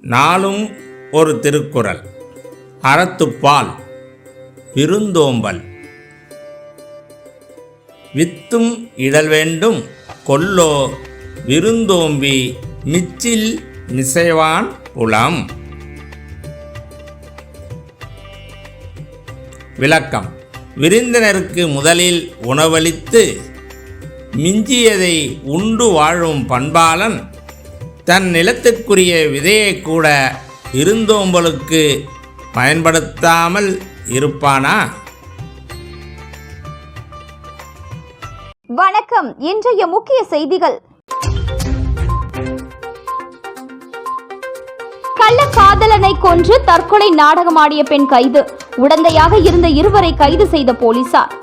நாளும் ஒரு திருக்குறள். அறத்துப்பால் விருந்தோம்பல். வித்தும் இடல் வேண்டும் கொல்லோ விருந்தோம்பி மிச்சில் மிசைவான் புலம். விளக்கம். விருந்தினருக்கு முதலில் உணவளித்து மிஞ்சியதை உண்டு வாழும் பண்பாளன் தன் நிலத்திற்குரிய விதையை கூட இருந்தோம்பலுக்கு பயன்படுத்தாமல் இருப்பானா? வணக்கம். இன்றைய முக்கிய செய்திகள். கள்ளக்காதலனை கொன்று தற்கொலை நாடகமாடிய பெண் கைது. உடந்தையாக இருந்த இருவரை கைது செய்த போலீசார்.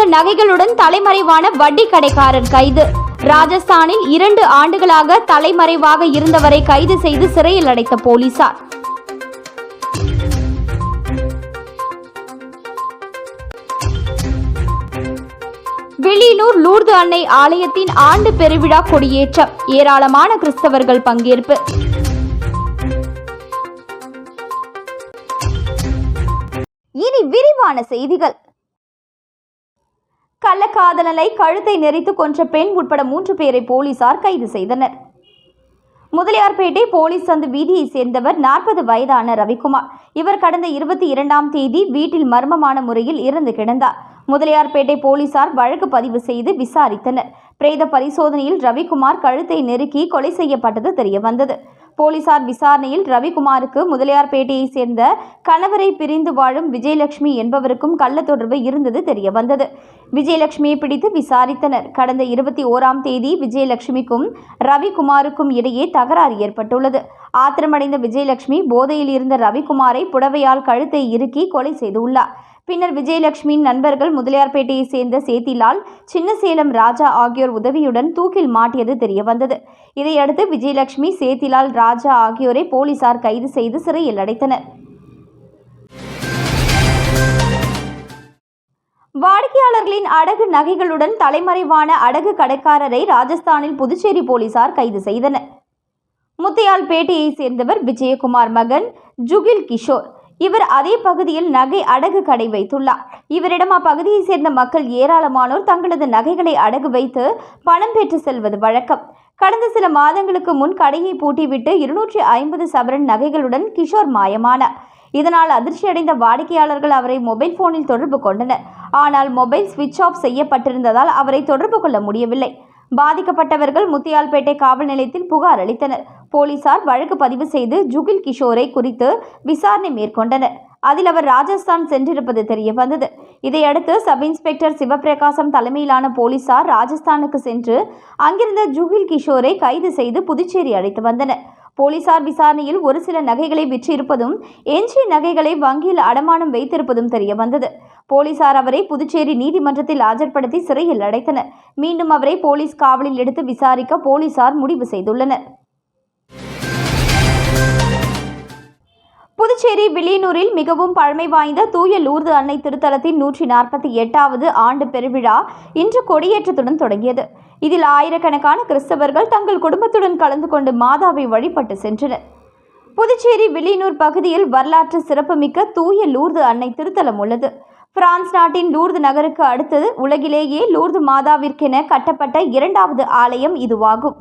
அடகு நகைகளுடன் தலைமறைவான வட்டி கடைக்காரர் கைது. ராஜஸ்தானில் இரண்டு ஆண்டுகளாக தலைமறைவாக இருந்தவரை கைது செய்து சிறையில் அடைத்த போலீசார். வெளியூர் லூர்து அன்னை ஆலயத்தின் ஆண்டு பெருவிழா கொடியேற்றம். ஏராளமான கிறிஸ்தவர்கள் பங்கேற்பு. இனி விரிவான செய்திகள். கள்ளக்காதலனை கழுத்தை நெறித்து கொன்ற பெண் உட்பட மூன்று பேரை போலீசார் கைது செய்தனர். முதலியார்பேட்டை போலீஸ் சந்து வீதியைச் சேர்ந்தவர் நாற்பது வயதான ரவிக்குமார். இவர் கடந்த இருபத்தி இரண்டாம் தேதி வீட்டில் மர்மமான முறையில் இறந்து கிடந்தார். முதலியார்பேட்டை போலீசார் வழக்கு பதிவு செய்து விசாரித்தனர். பிரேத பரிசோதனையில் ரவிக்குமார் கழுத்தை நெருக்கி கொலை செய்யப்பட்டது தெரியவந்தது. போலீசார் விசாரணையில் ரவிக்குமாருக்கு முதலியார்பேட்டையை சேர்ந்த கணவரை பிரிந்து வாழும் விஜயலட்சுமி என்பவருக்கும் கள்ள தொடர்பு இருந்தது தெரியவந்தது. விஜயலட்சுமியை பிடித்து விசாரித்தனர். கடந்த இருபத்தி ஓராம் தேதி விஜயலட்சுமிக்கும் ரவிக்குமாருக்கும் இடையே தகராறு ஏற்பட்டுள்ளது. ஆத்திரமடைந்த விஜயலட்சுமி போதையில் இருந்த ரவிக்குமாரை புடவையால் கழுத்தை இறுக்கி கொலை செய்துள்ளார் பின்னர் விஜயலட்சுமியின் நண்பர்கள் முதலியார்பேட்டையைச் சேர்ந்த சேத்திலால் சின்னசேலம் ராஜா ஆகியோர் உதவியுடன் தூக்கில் மாட்டியது தெரியவந்தது. இதையடுத்து விஜயலட்சுமி சேத்திலால் ராஜா ஆகியோரை போலீசார் கைது செய்து சிறையில் அடைத்தனர். வாடிக்கையாளர்களின் அடகு நகைகளுடன் தலைமறைவான அடகு கடைக்காரரை ராஜஸ்தானில் புதுச்சேரி போலீசார் கைது செய்தனர். முத்தையால்பேட்டையைச் சேர்ந்தவர் விஜயகுமார் மகன் ஜுகில் கிஷோர். இவர் அதே பகுதியில் நகை அடகு கடை வைத்துள்ளார். இவரிடம் அப்பகுதியைச் சேர்ந்த மக்கள் ஏராளமானோர் தங்களது நகைகளை அடகு வைத்து பணம் பெற்று செல்வது வழக்கம். கடந்த சில மாதங்களுக்கு முன் கடையை பூட்டிவிட்டு இருநூற்றி ஐம்பது சவரன் நகைகளுடன் கிஷோர் மாயமானார். இதனால் அதிர்ச்சியடைந்த வாடிக்கையாளர்கள் அவரை மொபைல் போனில் தொடர்பு கொண்டனர். ஆனால் மொபைல் சுவிட்ச் ஆஃப் செய்யப்பட்டிருந்ததால் அவரை தொடர்பு கொள்ள முடியவில்லை. பாதிக்கப்பட்டவர்கள் முத்தியால்பேட்டை காவல் நிலையத்தில் புகார் அளித்தனர். போலீசார் வழக்கு பதிவு செய்து ஜுகில் கிஷோரை குறித்து விசாரணை மேற்கொண்டனர். அதில் அவர் ராஜஸ்தான் சென்றிருப்பது தெரிய வந்தது. இதையடுத்து சப் இன்ஸ்பெக்டர் சிவபிரகாசம் தலைமையிலான போலீசார் ராஜஸ்தானுக்கு சென்று அங்கிருந்த ஜுகில் கிஷோரை கைது செய்து புதுச்சேரி அழைத்து வந்தனர். போலீசார் விசாரணையில் ஒரு சில நகைகளை விற்றிருப்பதும் எஞ்சிய நகைகளை வங்கியில் அடமானம் வைத்திருப்பதும் தெரிய வந்தது. போலீசார் அவரை புதுச்சேரி நீதிமன்றத்தில் ஆஜர்படுத்தி சிறையில் அடைத்தனர். மீண்டும் அவரை போலீஸ் காவலில் எடுத்து விசாரிக்க போலீசார் முடிவு செய்துள்ளனர். புதுச்சேரி வில்லியனூரில் மிகவும் பழமை வாய்ந்த தூய லூர்து அன்னை திருத்தலத்தின் நூற்றி நாற்பத்தி எட்டாவது ஆண்டு பெருவிழா இன்று கொடியேற்றத்துடன் தொடங்கியது. இதில் ஆயிரக்கணக்கான கிறிஸ்தவர்கள் தங்கள் குடும்பத்துடன் கலந்து கொண்டு மாதாவை வழிபட்டு சென்றனர். புதுச்சேரி வில்லியனூர் பகுதியில் வரலாற்று சிறப்புமிக்க தூய லூர்து அன்னை திருத்தலம் உள்ளது. பிரான்ஸ் நாட்டின் லூர்து நகருக்கு அடுத்தது உலகிலேயே லூர்து மாதாவிற்கென கட்டப்பட்ட இரண்டாவது ஆலயம் இதுவாகும்.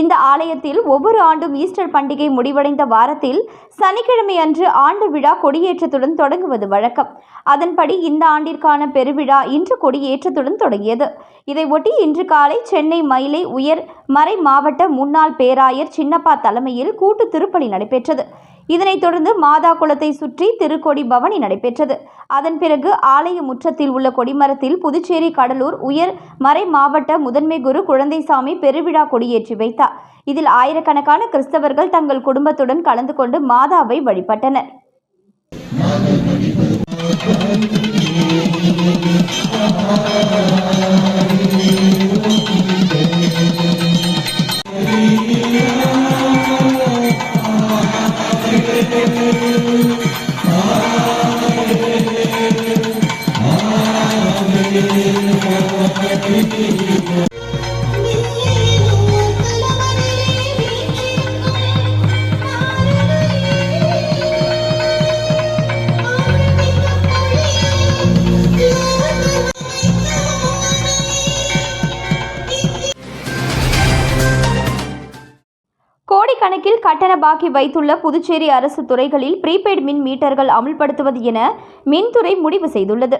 இந்த ஆலயத்தில் ஒவ்வொரு ஆண்டும் ஈஸ்டர் பண்டிகை முடிவடைந்த வாரத்தில் சனிக்கிழமை அன்று ஆண்டு விழா கொடியேற்றத்துடன் தொடங்குவது வழக்கம். அதன்படி இந்த ஆண்டிற்கான பெருவிழா இன்று கொடியேற்றத்துடன் தொடங்கியது. இதையொட்டி இன்று காலை சென்னை மயிலை உயர் மறை மாவட்ட முன்னாள் பேராயர் சின்னப்பா தலைமையில் கூட்டு திருப்பலி நடைபெற்றது. இதனைத் தொடர்ந்து மாதா குளத்தை சுற்றி திருக்கொடி பவனி நடைபெற்றது. அதன் பிறகு ஆலய முற்றத்தில் உள்ள கொடிமரத்தில் புதுச்சேரி கடலூர் உயர் மறை மாவட்ட முதன்மை குரு குழந்தைசாமி பெருவிழா கொடியேற்றி வைத்தார். இதில் ஆயிரக்கணக்கான கிறிஸ்தவர்கள் தங்கள் குடும்பத்துடன் கலந்து கொண்டு மாதாவை வழிபட்டனர். கட்டண பாக்கி வைத்துள்ள புதுச்சேரி அரசு துறைகளில் ப்ரீபெய்டு மின் மீட்டர்கள் அமல்படுத்துவது என மின்துறை முடிவு செய்துள்ளது.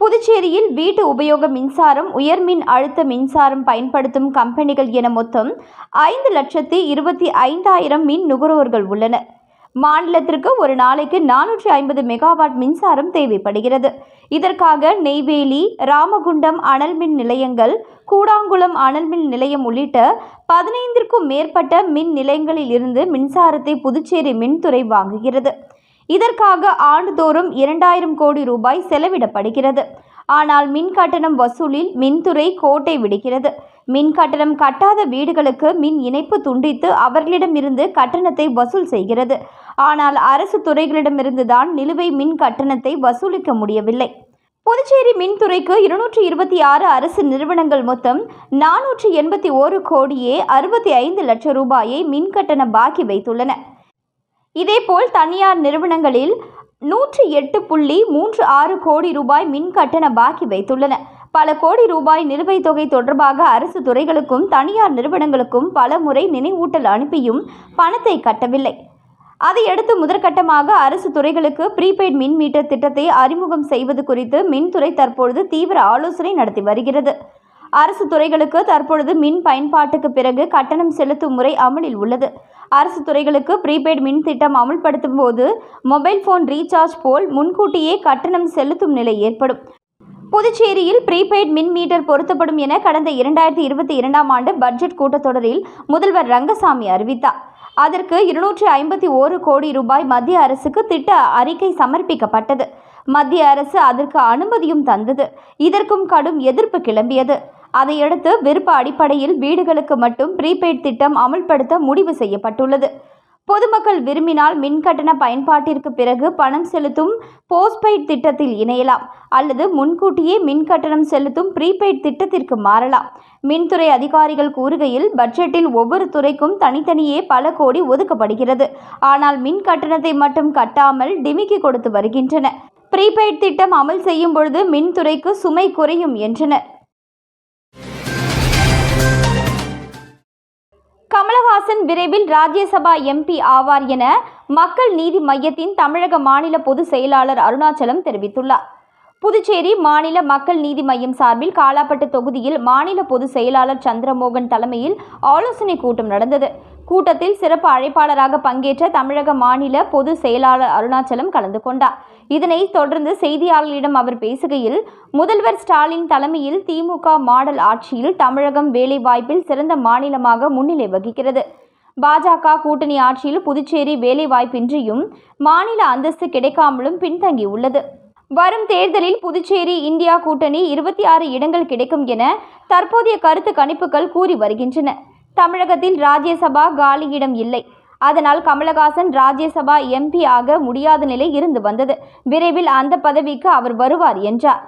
புதுச்சேரியில் வீட்டு உபயோக மின்சாரம் உயர்மின் அழுத்த மின்சாரம் பயன்படுத்தும் கம்பெனிகள் என மொத்தம் ஐந்து லட்சத்தி இருபத்தி ஐந்தாயிரம் மின் நுகர்வோர்கள் உள்ளனர். மாநிலத்திற்கு ஒரு நாளைக்கு நானூற்றி ஐம்பது மெகாவாட் மின்சாரம் தேவைப்படுகிறது. இதற்காக நெய்வேலி ராமகுண்டம் அனல் மின் நிலையங்கள் கூடாங்குளம் அனல் மின் நிலையம் உள்ளிட்ட பதினைந்திற்கும் மேற்பட்ட மின் நிலையங்களில் இருந்து மின்சாரத்தை புதுச்சேரி மின்துறை வாங்குகிறது. இதற்காக ஆண்டுதோறும் இரண்டாயிரம் கோடி ரூபாய் செலவிடப்படுகிறது. ஆனால் மின் கட்டணம் வசூலில் மின்துறை கோட்டை விடுகிறது. மின் கட்டணம் கட்டாத வீடுகளுக்கு மின் இணைப்பு துண்டித்து அவர்களிடமிருந்து கட்டணத்தை வசூல் செய்கிறது. ஆனால் அரசு துறைகளிடமிருந்து தான் நிலுவை மின் கட்டணத்தை வசூலிக்க முடியவில்லை. புதுச்சேரி மின்துறைக்கு இருநூற்றி இருபத்தி ஆறு அரசு நிறுவனங்கள் மொத்தம் நானூற்றி எண்பத்தி ஓரு கோடியே அறுபத்தி ஐந்து லட்சம் ரூபாயை மின் பாக்கி வைத்துள்ளன. இதேபோல் தனியார் நிறுவனங்களில் நூற்றி எட்டு புள்ளி மூன்று ஆறு கோடி ரூபாய் மின் கட்டண பாக்கி வைத்துள்ளன. பல கோடி ரூபாய் நிலுவைத் தொகை தொடர்பாக அரசு துறைகளுக்கும் தனியார் நிறுவனங்களுக்கும் பல முறை நினைவூட்டல் அனுப்பியும் பணத்தை கட்டவில்லை. அதையடுத்து முதற்கட்டமாக அரசு துறைகளுக்கு ப்ரீபெய்ட் மின் மீட்டர் திட்டத்தை அறிமுகம் செய்வது குறித்து மின்துறை தற்பொழுது தீவிர ஆலோசனை நடத்தி வருகிறது. அரசு துறைகளுக்கு தற்பொழுது மின் பயன்பாட்டுக்கு பிறகு கட்டணம் செலுத்தும் முறை அமலில் உள்ளது. அரசு துறைகளுக்கு ப்ரீபெய்ட் மின் திட்டம் அமல்படுத்தும் போது மொபைல் ஃபோன் ரீசார்ஜ் போல் முன்கூட்டியே கட்டணம் செலுத்தும் நிலை ஏற்படும். புதுச்சேரியில் ப்ரீபெய்ட் மின் மீட்டர் பொருத்தப்படும் என கடந்த இரண்டாயிரத்தி இருபத்தி இரண்டாம் ஆண்டு பட்ஜெட் கூட்டத்தொடரில் முதல்வர் ரங்கசாமி அறிவித்தார். அதற்கு இருநூற்றி ஐம்பத்தி ஓரு கோடி ரூபாய் மத்திய அரசுக்கு திட்ட அறிக்கை சமர்ப்பிக்கப்பட்டது. மத்திய அரசு அதற்கு அனுமதியும் தந்தது. இதற்கும் கடும் எதிர்ப்பு கிளம்பியது. அதையடுத்து விருப்ப அடிப்படையில் வீடுகளுக்கு மட்டும் ப்ரீபெய்ட் திட்டம் அமல்படுத்த முடிவு செய்யப்பட்டுள்ளது. பொதுமக்கள் விரும்பினால் மின்கட்டண பயன்பாட்டிற்கு பிறகு பணம் செலுத்தும் போஸ்ட்பெய்ட் திட்டத்தில் இணையலாம். அல்லது முன்கூட்டியே மின் கட்டணம் செலுத்தும் ப்ரீபெய்ட் திட்டத்திற்கு மாறலாம். மின்துறை அதிகாரிகள் கூறுகையில் பட்ஜெட்டில் ஒவ்வொரு துறைக்கும் தனித்தனியே பல கோடி ஒதுக்கப்படுகிறது. ஆனால் மின் கட்டணத்தை மட்டும் கட்டாமல் டிமிக்கி கொடுத்து வருகின்றன. ப்ரீபெய்ட் திட்டம் அமல் செய்யும் பொழுது மின்துறைக்கு சுமை குறையும் என்றனர். கமலஹாசன் விரைவில் ராஜ்யசபா எம்பி ஆவார் என மக்கள் நீதி மையத்தின் தமிழக மாநில பொதுச் செயலாளர் அருணாச்சலம் தெரிவித்துள்ளார். புதுச்சேரி மாநில மக்கள் நீதி மையம் சார்பில் காலாப்பட்டு தொகுதியில் மாநில பொதுச் செயலாளர் சந்திரமோகன் தலைமையில் ஆலோசனை கூட்டம் நடந்தது. கூட்டத்தில் சிறப்பு அழைப்பாளராக பங்கேற்ற தமிழக மாநில பொதுச் செயலாளர் அருணாச்சலம் கலந்து கொண்டார். இதனைத் தொடர்ந்து செய்தியாளர்களிடம் அவர் பேசுகையில் முதல்வர் ஸ்டாலின் தலைமையில் திமுக மாடல் ஆட்சியில் தமிழகம் வேலைவாய்ப்பில் சிறந்த மாநிலமாக முன்னிலை வகிக்கிறது. பாஜக கூட்டணி ஆட்சியில் புதுச்சேரி வேலைவாய்ப்பின்றியும் மாநில அந்தஸ்து கிடைக்காமலும் பின்தங்கியுள்ளது. வரும் தேர்தலில் புதுச்சேரி இந்தியா கூட்டணி இருபத்தி ஆறு இடங்கள் கிடைக்கும் என தற்போதைய கருத்து கணிப்புகள் கூறி வருகின்றன. தமிழகத்தில் ராஜ்யசபா காலியிடம் இல்லை. அதனால் கமலஹாசன் ராஜ்யசபா எம்பி ஆக முடியாத நிலை இருந்து வந்தது. விரைவில் அந்த பதவிக்கு அவர் வருவார் என்றார்.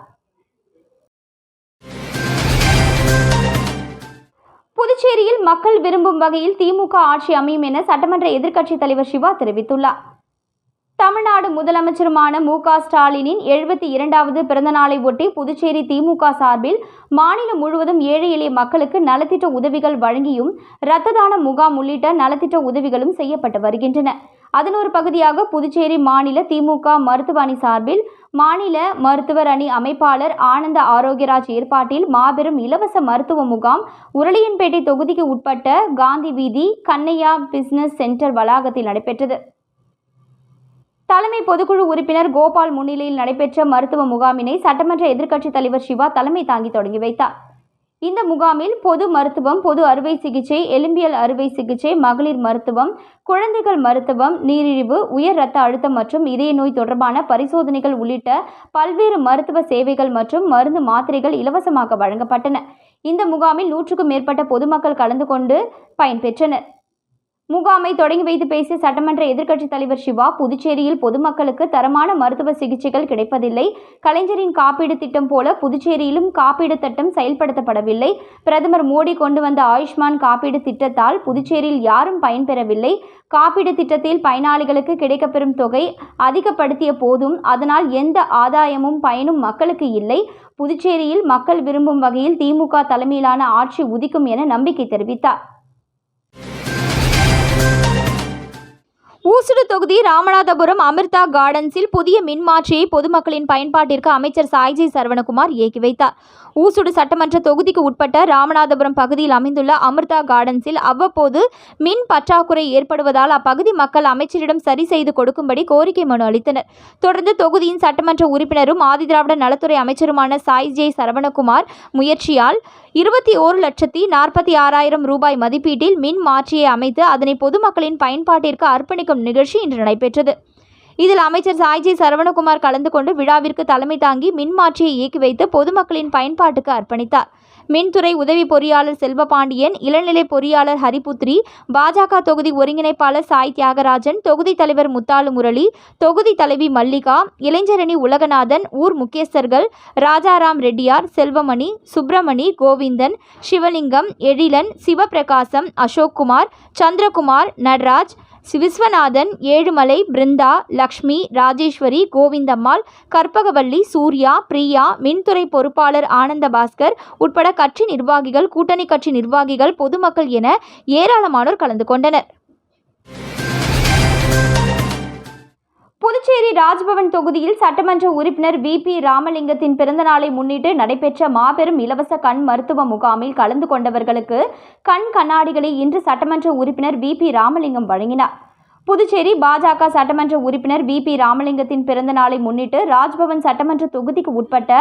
புதுச்சேரியில் மக்கள் விரும்பும் வகையில் திமுக ஆட்சி அமையும் என சட்டமன்ற எதிர்க்கட்சித் தலைவர் சிவா தெரிவித்துள்ளார். தமிழ்நாடு முதலமைச்சருமான மு க ஸ்டாலினின் எழுபத்தி இரண்டாவது பிறந்தநாளை ஒட்டி புதுச்சேரி திமுக சார்பில் மாநிலம் முழுவதும் ஏழை எளிய மக்களுக்கு நலத்திட்ட உதவிகள் வழங்கியும் இரத்த தான முகாம் உள்ளிட்ட நலத்திட்ட உதவிகளும் செய்யப்பட்டு வருகின்றன. அதன் ஒரு பகுதியாக புதுச்சேரி மாநில திமுக மருத்துவ அணி சார்பில் மாநில மருத்துவர் அணி அமைப்பாளர் ஆனந்த ஆரோக்கியராஜ் ஏற்பாட்டில் மாபெரும் இலவச மருத்துவ முகாம் உருளையன்பேட்டை தொகுதிக்கு உட்பட்ட காந்தி வீதி கண்ணையா பிசினஸ் சென்டர் வளாகத்தில் நடைபெற்றது. தலைமை பொதுக்குழு உறுப்பினர் கோபால் முன்னிலையில் நடைபெற்ற மருத்துவ முகாமினை சட்டமன்ற எதிர்க்கட்சித் தலைவர் சிவா தலைமை தாங்கி தொடங்கி வைத்தார். இந்த முகாமில் பொது மருத்துவம் பொது அறுவை சிகிச்சை எலும்பியல் அறுவை சிகிச்சை மகளிர் மருத்துவம் குழந்தைகள் மருத்துவம் நீரிழிவு உயர் இரத்த அழுத்தம் மற்றும் இதய நோய் தொடர்பான பரிசோதனைகள் உள்ளிட்ட பல்வேறு மருத்துவ சேவைகள் மற்றும் மருந்து மாத்திரைகள் இலவசமாக வழங்கப்பட்டன. இந்த முகாமில் நூற்றுக்கும் மேற்பட்ட பொதுமக்கள் கலந்து கொண்டு பயன்பெற்றனர். முகாமை தொடங்கி வைத்து பேசிய சட்டமன்ற எதிர்க்கட்சித் தலைவர் சிவா புதுச்சேரியில் பொதுமக்களுக்கு தரமான மருத்துவ சிகிச்சைகள் கிடைப்பதில்லை. கலைஞரின் காப்பீடு திட்டம் போல புதுச்சேரியிலும் காப்பீடு திட்டம் செயல்படுத்தப்படவில்லை. பிரதமர் மோடி கொண்டு வந்த ஆயுஷ்மான் காப்பீடு திட்டத்தால் புதுச்சேரியில் யாரும் பயன்பெறவில்லை காப்பீடு திட்டத்தில் பயனாளிகளுக்கு கிடைக்கப்பெறும் தொகை அதிகப்படுத்திய போதும் அதனால் எந்த ஆதாயமும் பயனும் மக்களுக்கு இல்லை. புதுச்சேரியில் மக்கள் விரும்பும் வகையில் திமுக தலைமையிலான ஆட்சி உதிக்கும் என நம்பிக்கை தெரிவித்தார். ஊசுடு தொகுதி ராமநாதபுரம் அமிர்தா கார்டன்ஸில் புதிய மின்மாற்றியை பொதுமக்களின் பயன்பாட்டிற்கு அமைச்சர் சாய்ஜி சரவணகுமார் இயக்கி வைத்தார். ஊசுடு சட்டமன்ற தொகுதிக்கு உட்பட்ட ராமநாதபுரம் பகுதியில் அமைந்துள்ள அமிர்தா கார்டன்ஸில் அவ்வப்போது மின் பற்றாக்குறை ஏற்படுவதால் அப்பகுதி மக்கள் அமைச்சரிடம் சரி செய்து கொடுக்கும்படி கோரிக்கை மனு அளித்தனர். தொடர்ந்து தொகுதியின் சட்டமன்ற உறுப்பினரும் ஆதிதிராவிட நலத்துறை அமைச்சருமான சாய் ஜே சரவணகுமார் முயற்சியால் இருபத்தி ஓரு லட்சத்தி நாற்பத்தி ஆறாயிரம் ரூபாய் மதிப்பீட்டில் மின் மாற்றியை அமைத்து அதனை பொதுமக்களின் பயன்பாட்டிற்கு அர்ப்பணிக்கும் நிகழ்ச்சி இன்று நடைபெற்றது. இதில் அமைச்சர் சாய்ஜி சரவணகுமார் கலந்து கொண்டு விழாவிற்கு தலைமை தாங்கி மின் மாற்றியை இயக்கி வைத்து பொதுமக்களின் பயன்பாட்டுக்கு அர்ப்பணித்தார். மின்துறை உதவி பொறியாளர் செல்வபாண்டியன் இளநிலை பொறியாளர் ஹரிபுத்ரி பாஜக தொகுதி ஒருங்கிணைப்பாளர் சாய் தியாகராஜன் தொகுதி தலைவர் முத்தாலு முரளி தொகுதி தலைவி மல்லிகா இளைஞரணி உலகநாதன் ஊர் முக்கியஸ்தர்கள் ராஜாராம் ரெட்டியார் செல்வமணி சுப்பிரமணி கோவிந்தன் சிவலிங்கம் எழிலன் சிவபிரகாசம் அசோக்குமார் சந்திரகுமார் நடராஜ் விஸ்வநாதன் ஏழுமலை பிருந்தா லக்ஷ்மி ராஜேஸ்வரி கோவிந்தம்மாள் கற்பகவல்லி சூர்யா பிரியா மின்துறை பொறுப்பாளர் ஆனந்த பாஸ்கர் உட்பட கட்சி நிர்வாகிகள் கூட்டணி கட்சி நிர்வாகிகள் பொதுமக்கள் என ஏராளமானோர் கலந்து கொண்டனர். புதுச்சேரி ராஜ்பவன் தொகுதியில் சட்டமன்ற உறுப்பினர் வி பி ராமலிங்கத்தின் பிறந்தநாளை முன்னிட்டு நடைபெற்ற மாபெரும் இலவச கண் மருத்துவ முகாமில் கலந்து கொண்டவர்களுக்கு கண் கண்ணாடிகளை இன்று சட்டமன்ற உறுப்பினர் வி பி ராமலிங்கம் வழங்கினார். புதுச்சேரி பாஜக சட்டமன்ற உறுப்பினர் வி பி ராமலிங்கத்தின் பிறந்த நாளை முன்னிட்டு ராஜ்பவன் சட்டமன்ற தொகுதிக்கு உட்பட்ட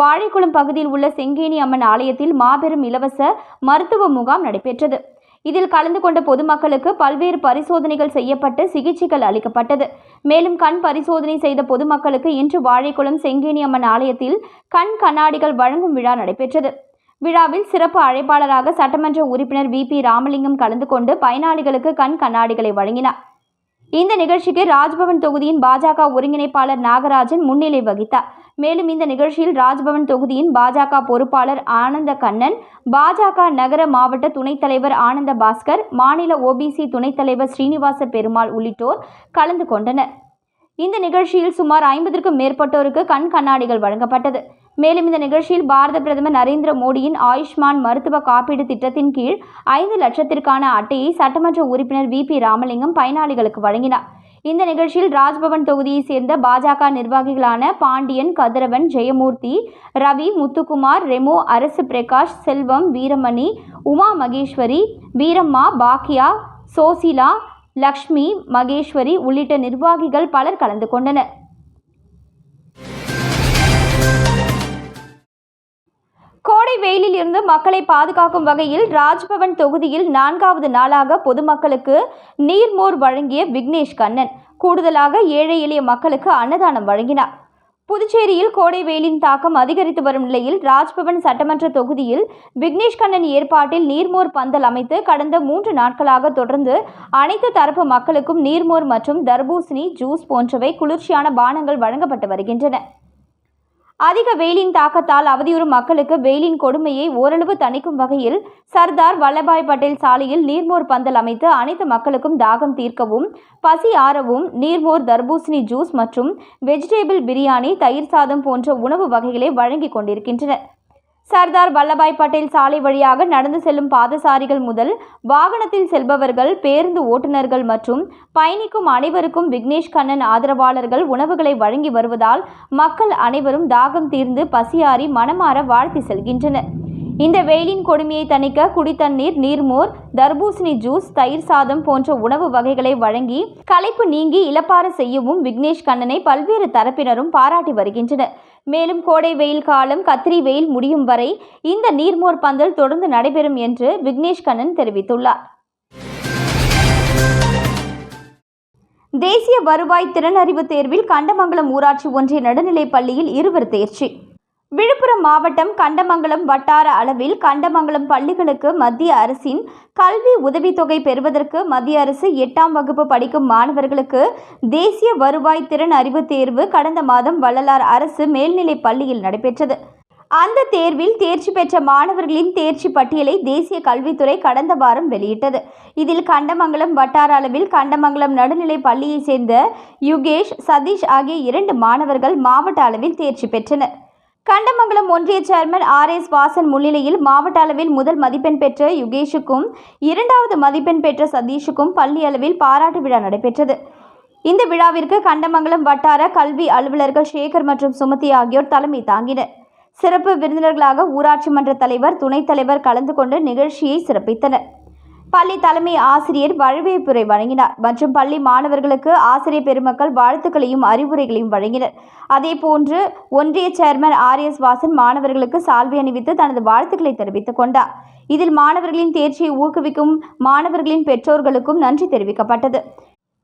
வாழைக்குளம் பகுதியில் உள்ள செங்கேணி அம்மன் ஆலயத்தில் மாபெரும் இலவச மருத்துவ முகாம் நடைபெற்றது. இதில் கலந்து கொண்ட பொதுமக்களுக்கு பல்வேறு பரிசோதனைகள் செய்யப்பட்டு சிகிச்சைகள் அளிக்கப்பட்டது. மேலும் கண் பரிசோதனை செய்த பொதுமக்களுக்கு இன்று வாழைக்குளம் செங்கேணி அம்மன் ஆலயத்தில் கண் கண்ணாடிகள் வழங்கும் விழா நடைபெற்றது. விழாவில் சிறப்பு அழைப்பாளராக சட்டமன்ற உறுப்பினர் வி. பி. ராமலிங்கம் கலந்து கொண்டு பயனாளிகளுக்கு கண் கண்ணாடிகளை வழங்கினார். இந்த நிகழ்ச்சிக்கு ராஜ்பவன் தொகுதியின் பாஜக ஒருங்கிணைப்பாளர் நாகராஜன் முன்னிலை வகித்தார். மேலும் இந்த நிகழ்ச்சியில் ராஜ்பவன் தொகுதியின் பாஜக பொறுப்பாளர் ஆனந்த கண்ணன் பாஜக நகர மாவட்ட துணைத் தலைவர் ஆனந்த பாஸ்கர் மாநில ஓபிசி துணைத் தலைவர் ஸ்ரீனிவாச பெருமாள் உள்ளிட்டோர் கலந்து கொண்டனர். இந்த நிகழ்ச்சியில் சுமார் ஐம்பதற்கும் மேற்பட்டோருக்கு கண் கண்ணாடிகள் வழங்கப்பட்டது. மேலும் இந்த நிகழ்ச்சியில் பாரத பிரதமர் நரேந்திர மோடியின் ஆயுஷ்மான் மருத்துவ காப்பீடு திட்டத்தின் கீழ் ஐந்து லட்சத்திற்கான அட்டையை சட்டமன்ற உறுப்பினர் வி. பி. ராமலிங்கம் பயனாளிகளுக்கு வழங்கினார். இந்த நிகழ்ச்சியில் ராஜ்பவன் தொகுதியைச் சேர்ந்த பாஜக நிர்வாகிகளான பாண்டியன் கதிரவன் ஜெயமூர்த்தி ரவி முத்துக்குமார் ரெமோ அரசு பிரகாஷ் செல்வம் வீரமணி உமா மகேஸ்வரி வீரம்மா பாக்கியா சோசிலா லக்ஷ்மி மகேஸ்வரி உள்ளிட்ட நிர்வாகிகள் பலர் கலந்து கொண்டனர். கோடை வெயிலில் இருந்து மக்களை பாதுகாக்கும் வகையில் ராஜ்பவன் தொகுதியில் நான்காவது நாளாக பொதுமக்களுக்கு நீர்மோர் வழங்கிய விக்னேஷ் கண்ணன். கூடுதலாக ஏழை எளிய மக்களுக்கு அன்னதானம் வழங்கினார். புதுச்சேரியில் கோடை வெயிலின் தாக்கம் அதிகரித்து வரும் நிலையில் ராஜ்பவன் சட்டமன்ற தொகுதியில் விக்னேஷ் கண்ணன் ஏற்பாட்டில் நீர்மோர் பந்தல் அமைத்து கடந்த மூன்று நாட்களாக தொடர்ந்து அனைத்து தரப்பு மக்களுக்கும் நீர்மோர் மற்றும் தர்பூசணி ஜூஸ் போன்றவை குளிர்ச்சியான பானங்கள் வழங்கப்பட்டு வருகின்றன. அதிக வெயிலின் தாக்கத்தால் அவதியுறும் மக்களுக்கு வெயிலின் கொடுமையை ஓரளவு தணிக்கும் வகையில் சர்தார் வல்லபாய் பட்டேல் சாலையில் நீர்மோர் பந்தல் அமைத்து அனைத்து மக்களுக்கும் தாகம் தீர்க்கவும் பசி ஆறவும் நீர்மோர் தர்பூசணி ஜூஸ் மற்றும் வெஜிடேபிள் பிரியாணி தயிர் சாதம் போன்ற உணவு வகைகளை வழங்கி கொண்டிருக்கின்றனர். சர்தார் வல்லபாய் பட்டேல் சாலை வழியாக நடந்து செல்லும் பாதசாரிகள் முதல் வாகனத்தில் செல்பவர்கள் பேருந்து ஓட்டுநர்கள் மற்றும் பயணிக்கும் அனைவருக்கும் விக்னேஷ் கண்ணன் ஆதரவாளர்கள் உணவுகளை வழங்கி வருவதால் மக்கள் அனைவரும் தாகம் தீர்ந்து பசியாறி மனமாற வாழ்த்தி செல்கின்றனர். இந்த வெயிலின் கொடுமையை தணிக்க குடித்தண்ணீர் நீர்மோர் தர்பூசணி ஜூஸ் தயிர் சாதம் போன்ற உணவு வகைகளை வழங்கி களைப்பு நீங்கி இளப்பாற செய்யவும் விக்னேஷ் கண்ணனை பல்வேறு தரப்பினரும் பாராட்டி வருகின்றனர். மேலும் கோடை வெயில் காலம் கத்திரி வெயில் முடியும் வரை இந்த நீர்மோர் பந்தல் தொடர்ந்து நடைபெறும் என்று விக்னேஷ் கண்ணன் தெரிவித்துள்ளார். தேசிய வருவாய் திறனறிவு தேர்வில் கண்டமங்கலம் ஊராட்சி ஒன்றிய நடுநிலைப் பள்ளியில் இருவர் தேர்ச்சி. விழுப்புரம் மாவட்டம் கண்டமங்கலம் வட்டார அளவில் கண்டமங்கலம் பள்ளிகளுக்கு மத்திய அரசின் கல்வி உதவித்தொகை பெறுவதற்கு மத்திய அரசு எட்டாம் வகுப்பு படிக்கும் மாணவர்களுக்கு தேசிய வருவாய் திறன் அறிவு தேர்வு கடந்த மாதம் வள்ளலார் அரசு மேல்நிலைப் பள்ளியில் நடைபெற்றது. அந்த தேர்வில் தேர்ச்சி பெற்ற மாணவர்களின் தேர்ச்சி பட்டியலை தேசிய கல்வித்துறை கடந்த வாரம் வெளியிட்டது. இதில் கண்டமங்கலம் வட்டார அளவில் கண்டமங்கலம் நடுநிலை பள்ளியைச் சேர்ந்த யுகேஷ் சதீஷ் ஆகிய இரண்டு மாணவர்கள் மாவட்ட அளவில் தேர்ச்சி பெற்றனர். கண்டமங்கலம் ஒன்றிய சேர்மன் ஆர் எஸ் வாசன் முன்னிலையில் மாவட்ட அளவில் முதல் மதிப்பெண் பெற்ற யுகேஷுக்கும் இரண்டாவது மதிப்பெண் பெற்ற சதீஷுக்கும் பள்ளி அளவில் பாராட்டு விழா நடைபெற்றது. இந்த விழாவிற்கு கண்டமங்கலம் வட்டார கல்வி அலுவலர்கள் சேகர் மற்றும் சுமதி ஆகியோர் தலைமை தாங்கினர். சிறப்பு விருந்தினர்களாக ஊராட்சி மன்ற தலைவர் துணைத் தலைவர் கலந்து கொண்டு நிகழ்ச்சியை சிறப்பித்தனர். பள்ளி தலைமை ஆசிரியர் வரவேற்புரை வழங்கினார். மற்றும் பள்ளி மாணவர்களுக்கு ஆசிரியர் பெருமக்கள் வாழ்த்துக்களையும் அறிவுரைகளையும் வழங்கினர். அதேபோன்று ஒன்றிய சேர்மன் ஆர். எஸ். வாசன் மாணவர்களுக்கு சால்வை அணிவித்து தனது வாழ்த்துக்களை தெரிவித்துக் கொண்டார். இதில் மாணவர்களின் தேர்ச்சியை ஊக்குவிக்கும் மாணவர்களின் பெற்றோர்களுக்கும் நன்றி தெரிவிக்கப்பட்டது.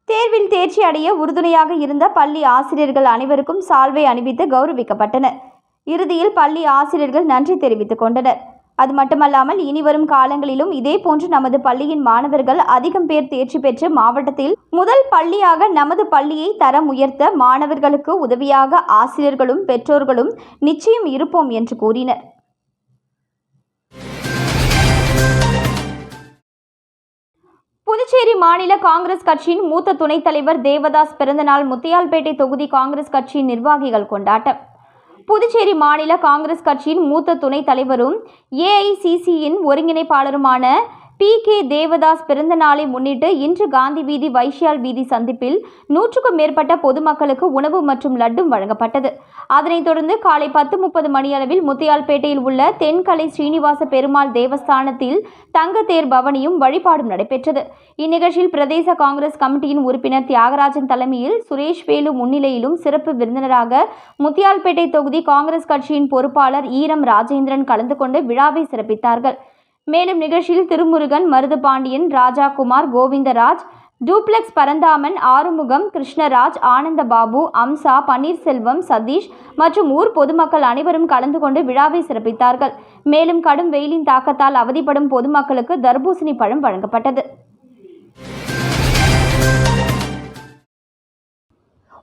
தேர்வில் தேர்ச்சி அடைய உறுதுணையாக இருந்த பள்ளி ஆசிரியர்கள் அனைவருக்கும் சால்வை அணிவித்து கௌரவிக்கப்பட்டனர். இறுதியில் பள்ளி ஆசிரியர்கள் நன்றி தெரிவித்துக் கொண்டனர். அது மட்டுமல்லாமல் இனிவரும் காலங்களிலும் இதேபோன்று நமது பள்ளியின் மாணவர்கள் அதிகம் பேர் தேர்ச்சி பெற்று மாவட்டத்தில் முதல் பள்ளியாக நமது பள்ளியை தரம் உயர்த்த மாணவர்களுக்கு உதவியாக ஆசிரியர்களும் பெற்றோர்களும் நிச்சயம் இருப்போம் என்று கூறினர். புதுச்சேரி மாநில காங்கிரஸ் கட்சியின் மூத்த துணைத் தலைவர் தேவதாஸ் பிறந்தநாள் முத்தியால்பேட்டை தொகுதி காங்கிரஸ் கட்சியின் நிர்வாகிகள் கொண்டாட்டம். புதுச்சேரி மாநில காங்கிரஸ் கட்சியின் மூத்த துணைத் தலைவரும் ஏஐசிசியின் ஒருங்கிணைப்பாளருமான பி கே தேவதாஸ் பிறந்த நாளை முன்னிட்டு இன்று காந்தி வீதி வைஷியால் வீதி சந்திப்பில் நூற்றுக்கும் மேற்பட்ட பொதுமக்களுக்கு உணவு மற்றும் லட்டும் வழங்கப்பட்டது. அதனைத் தொடர்ந்து காலை பத்து முப்பது மணியளவில் முத்தியால்பேட்டையில் உள்ள தென்கலை ஸ்ரீனிவாச பெருமாள் தேவஸ்தானத்தில் தங்கத்தேர் பவனியும் வழிபாடும் நடைபெற்றது. இந்நிகழ்ச்சியில் பிரதேச காங்கிரஸ் கமிட்டியின் உறுப்பினர் தியாகராஜன் தலைமையில் சுரேஷ் வேலு முன்னிலையிலும் சிறப்பு விருந்தினராக முத்தியால்பேட்டை தொகுதி காங்கிரஸ் கட்சியின் பொறுப்பாளர் ஈரம் ராஜேந்திரன் கலந்து கொண்டு விழாவை சிறப்பித்தார்கள். மேலும் நிகழ்ச்சியில் திருமுருகன் மருதுபாண்டியன் ராஜாகுமார் கோவிந்தராஜ் டூப்ளெக்ஸ் பரந்தாமன் ஆறுமுகம் கிருஷ்ணராஜ் ஆனந்தபாபு அம்சா பன்னீர்செல்வம் சதீஷ் மற்றும் ஊர் பொதுமக்கள் அனைவரும் கலந்து கொண்டு விழாவை சிறப்பித்தார்கள். மேலும் கடும் வெயிலின் தாக்கத்தால் அவதிப்படும் பொதுமக்களுக்கு தர்பூசணி பழம் வழங்கப்பட்டது.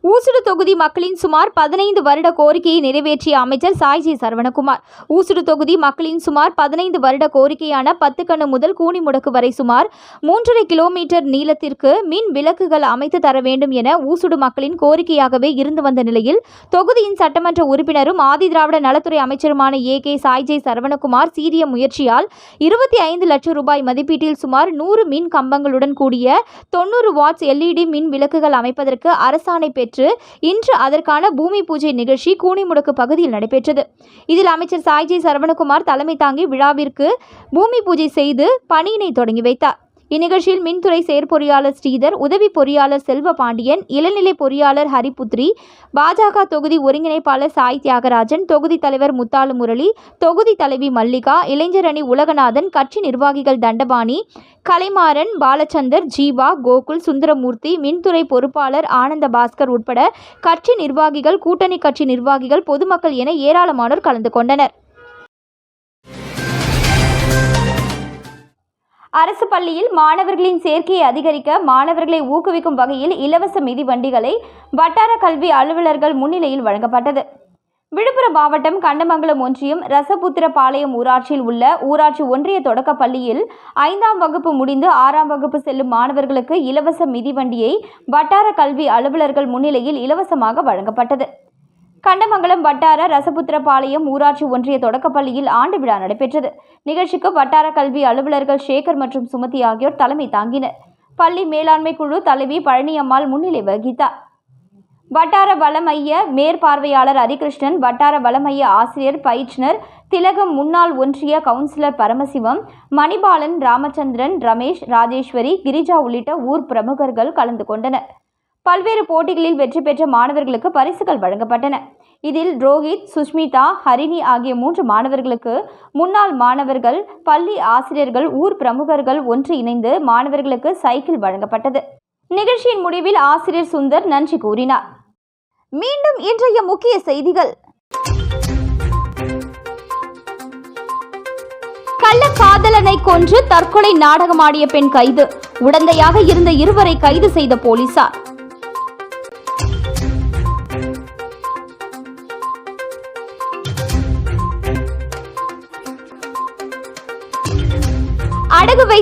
ஊசுடு தொகுதி மக்களின் சுமார் பதினைந்து வருட கோரிக்கையை நிறைவேற்றிய அமைச்சர் சாய்ஜி சரவணகுமார். ஊசுடு தொகுதி மக்களின் சுமார் பதினைந்து வருட கோரிக்கையான பத்து கண்ணு முதல் கூனிமுடக்கு வரை சுமார் மூன்றரை கிலோமீட்டர் நீளத்திற்கு மின் விளக்குகள் அமைத்து தர வேண்டும் என ஊசுடு மக்களின் கோரிக்கையாகவே இருந்து வந்த நிலையில் தொகுதியின் சட்டமன்ற உறுப்பினரும் ஆதிதிராவிட நலத்துறை அமைச்சருமான ஏ கே சாய்ஜி சரவணகுமார் சீரிய முயற்சியால் இருபத்தி ஐந்து லட்சம் ரூபாய் மதிப்பீட்டில் சுமார் நூறு மின் கம்பங்களுடன் கூடிய தொண்ணூறு வாட்ஸ் எல்இடி மின் விளக்குகள் அமைப்பதற்கு அரசாணை பெற்று இன்று அதற்கான பூமி பூஜை நிகழ்ச்சி கூனிமுடக்கு பகுதியில் நடைபெற்றது. இதில் அமைச்சர் சாய்ஜி சரவணகுமார் தலைமை தாங்கி விழாவிற்கு பூமி பூஜை செய்து பணியினை தொடங்கி வைத்தார். இந்நிகழ்ச்சியில் மின்துறை செயற்பொறியாளர் ஸ்ரீதர் உதவி பொறியாளர் செல்வ பாண்டியன் இளநிலை பொறியாளர் ஹரிபுத்ரி பாஜக தொகுதி ஒருங்கிணைப்பாளர் சாய் தியாகராஜன் தொகுதி தலைவர் முத்தாலு முரளி தொகுதி தலைவி மல்லிகா இளைஞர் அணி உலகநாதன் கட்சி நிர்வாகிகள் தண்டபாணி கலைமாறன் பாலச்சந்தர் ஜீவா கோகுல் சுந்தரமூர்த்தி மின்துறை பொறுப்பாளர் ஆனந்த பாஸ்கர் உட்பட கட்சி நிர்வாகிகள் கூட்டணி கட்சி நிர்வாகிகள் பொதுமக்கள் என ஏராளமானோர் கலந்து கொண்டனர். அரசு பள்ளியில் மாணவர்களின் சேர்க்கையை அதிகரிக்க மாணவர்களை ஊக்குவிக்கும் வகையில் இலவச மிதிவண்டிகளை வட்டார கல்வி அலுவலர்கள் முன்னிலையில் வழங்கப்பட்டது. விழுப்புரம் மாவட்டம் கண்டமங்கலம் ஒன்றியம் ரசபுத்திரபாளையம் ஊராட்சியில் உள்ள ஊராட்சி ஒன்றிய தொடக்கப் பள்ளியில் ஐந்தாம் வகுப்பு முடிந்து ஆறாம் வகுப்பு செல்லும் மாணவர்களுக்கு இலவச மிதிவண்டியை வட்டார கல்வி அலுவலர்கள் முன்னிலையில் இலவசமாக வழங்கப்பட்டது. கண்டமங்கலம் வட்டார ரசபுத்திரபாளையம் ஊராட்சி ஒன்றிய தொடக்கப்பள்ளியில் ஆண்டு விழா நடைபெற்றது. நிகழ்ச்சிக்கு வட்டார கல்வி அலுவலர்கள் சேகர் மற்றும் சுமதி ஆகியோர் தலைமை தாங்கினர். பள்ளி மேலாண்மை குழு தலைவி பழனியம்மாள் முன்னிலை வகித்தார். வட்டார வளமைய மேற்பார்வையாளர் ஹரிகிருஷ்ணன் வட்டார வளமைய ஆசிரியர் பயிற்றுனர் திலகம் முன்னாள் ஒன்றிய கவுன்சிலர் பரமசிவம் மணிபாலன் ராமச்சந்திரன் ரமேஷ் ராஜேஸ்வரி கிரிஜா உள்ளிட்ட ஊர் பிரமுகர்கள் கலந்து கொண்டனர். பல்வேறு போட்டிகளில் வெற்றி பெற்ற மாணவர்களுக்கு பரிசுகள் வழங்கப்பட்டன. இதில் ரோஹித் சுஷ்மிதா ஹரிணி ஆகிய மூன்று மாணவர்களுக்கு முன்னாள் மாணவர்கள் பள்ளி ஆசிரியர்கள் ஊர் பிரமுகர்கள் ஒன்று இணைந்து மாணவர்களுக்கு சைக்கிள் வழங்கப்பட்டது. நிகழ்ச்சியின் முடிவில் ஆசிரியர் சுந்தர் நன்றி கூறினார். மீண்டும் இன்றைய முக்கிய செய்திகள். கள்ளக்காதலனை கொன்று தற்கொலை நாடகமாடிய பெண் கைது. உடந்தையாக இருந்த இருவரை கைது செய்த போலீசார்.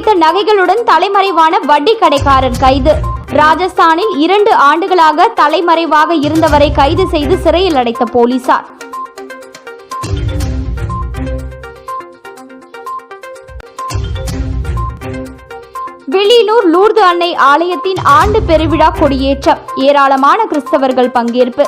குறித்த நகைகளுடன் தலைமறைவான வட்டி கடைக்காரர் கைது. ராஜஸ்தானில் இரண்டு ஆண்டுகளாக தலைமறைவாக இருந்தவரை கைது செய்து சிறையில் அடைத்த போலீசார். வெளியூர் லூர்து அன்னை ஆலயத்தின் ஆண்டு பெருவிழா கொடியேற்றம். ஏராளமான கிறிஸ்தவர்கள் பங்கேற்பு.